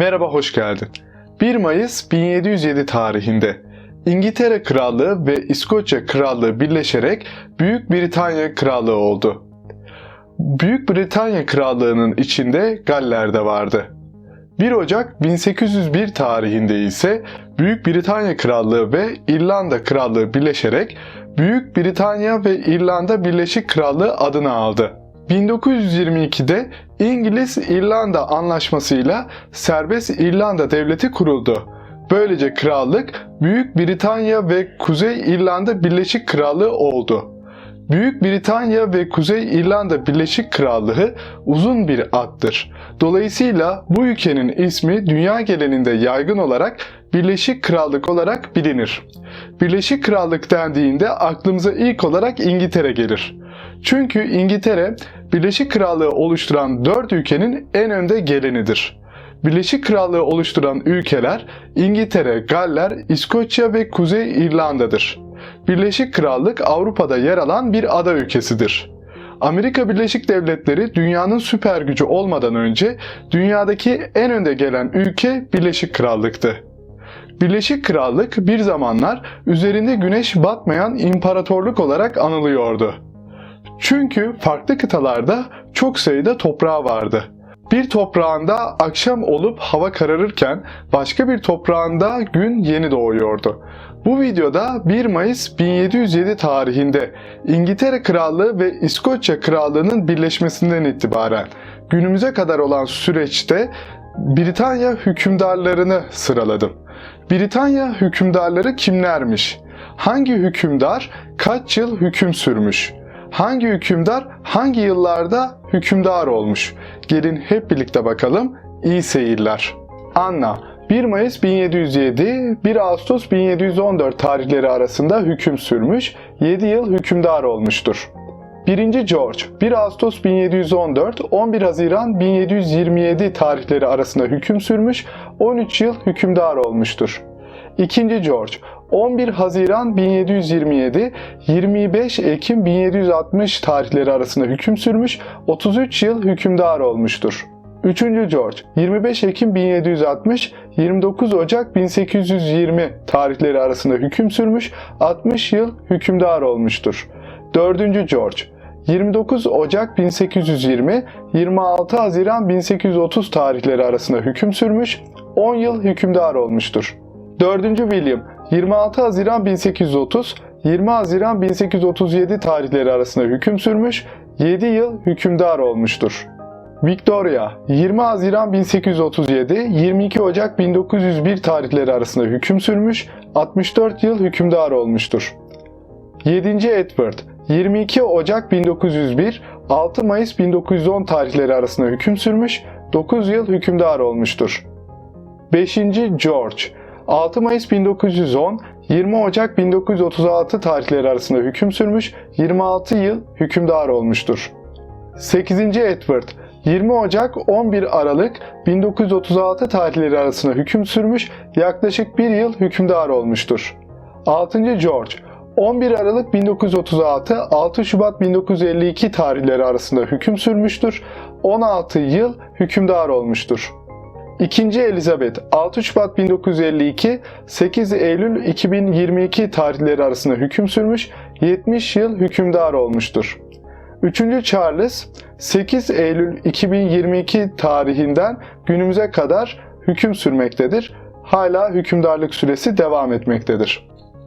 Merhaba, hoş geldin. 1 Mayıs 1707 tarihinde İngiltere Krallığı ve İskoçya Krallığı birleşerek Büyük Britanya Krallığı oldu. Büyük Britanya Krallığı'nın içinde Galler de vardı. 1 Ocak 1801 tarihinde ise Büyük Britanya Krallığı ve İrlanda Krallığı birleşerek Büyük Britanya ve İrlanda Birleşik Krallığı adını aldı. 1922'de İngiliz-İrlanda anlaşmasıyla Serbest İrlanda Devleti kuruldu. Böylece krallık Büyük Britanya ve Kuzey İrlanda Birleşik Krallığı oldu. Büyük Britanya ve Kuzey İrlanda Birleşik Krallığı uzun bir addır. Dolayısıyla bu ülkenin ismi dünya genelinde yaygın olarak Birleşik Krallık olarak bilinir. Birleşik Krallık dendiğinde aklımıza ilk olarak İngiltere gelir. Çünkü İngiltere Birleşik Krallığı oluşturan 4 ülkenin en önde gelenidir. Birleşik Krallığı oluşturan ülkeler İngiltere, Galler, İskoçya ve Kuzey İrlanda'dır. Birleşik Krallık Avrupa'da yer alan bir ada ülkesidir. Amerika Birleşik Devletleri dünyanın süper gücü olmadan önce dünyadaki en önde gelen ülke Birleşik Krallık'tı. Birleşik Krallık bir zamanlar üzerinde güneş batmayan imparatorluk olarak anılıyordu. Çünkü farklı kıtalarda çok sayıda toprağı vardı. Bir toprağında akşam olup hava kararırken başka bir toprağında gün yeni doğuyordu. Bu videoda 1 Mayıs 1707 tarihinde İngiltere Krallığı ve İskoçya Krallığı'nın birleşmesinden itibaren günümüze kadar olan süreçte Britanya hükümdarlarını sıraladım. Britanya hükümdarları kimlermiş? Hangi hükümdar kaç yıl hüküm sürmüş? Hangi hükümdar hangi yıllarda hükümdar olmuş? Gelin hep birlikte bakalım. İyi seyirler. Anna 1 Mayıs 1707, 1 Ağustos 1714 tarihleri arasında hüküm sürmüş, 7 yıl hükümdar olmuştur. 1. George 1 Ağustos 1714, 11 Haziran 1727 tarihleri arasında hüküm sürmüş, 13 yıl hükümdar olmuştur. 2. George 11 Haziran 1727, 25 Ekim 1760 tarihleri arasında hüküm sürmüş, 33 yıl hükümdar olmuştur. 3. George 25 Ekim 1760, 29 Ocak 1820 tarihleri arasında hüküm sürmüş, 60 yıl hükümdar olmuştur. 4. George 29 Ocak 1820, 26 Haziran 1830 tarihleri arasında hüküm sürmüş, 10 yıl hükümdar olmuştur. 4. William 26 Haziran 1830, 20 Haziran 1837 tarihleri arasında hüküm sürmüş, 7 yıl hükümdar olmuştur. Victoria 20 Haziran 1837, 22 Ocak 1901 tarihleri arasında hüküm sürmüş, 64 yıl hükümdar olmuştur. 7. Edward 22 Ocak 1901, 6 Mayıs 1910 tarihleri arasında hüküm sürmüş, 9 yıl hükümdar olmuştur. 5. George 6 Mayıs 1910, 20 Ocak 1936 tarihleri arasında hüküm sürmüş, 26 yıl hükümdar olmuştur. 8. Edward 20 Ocak 11 Aralık 1936 tarihleri arasında hüküm sürmüş, yaklaşık bir yıl hükümdar olmuştur. 6. George 11 Aralık 1936 6 Şubat 1952 tarihleri arasında hüküm sürmüştür, 16 yıl hükümdar olmuştur. 2. Elizabeth 6 Şubat 1952 8 Eylül 2022 tarihleri arasında hüküm sürmüş, 70 yıl hükümdar olmuştur. 3. Charles 8 Eylül 2022 tarihinden günümüze kadar hüküm sürmektedir. Hala hükümdarlık süresi devam etmektedir.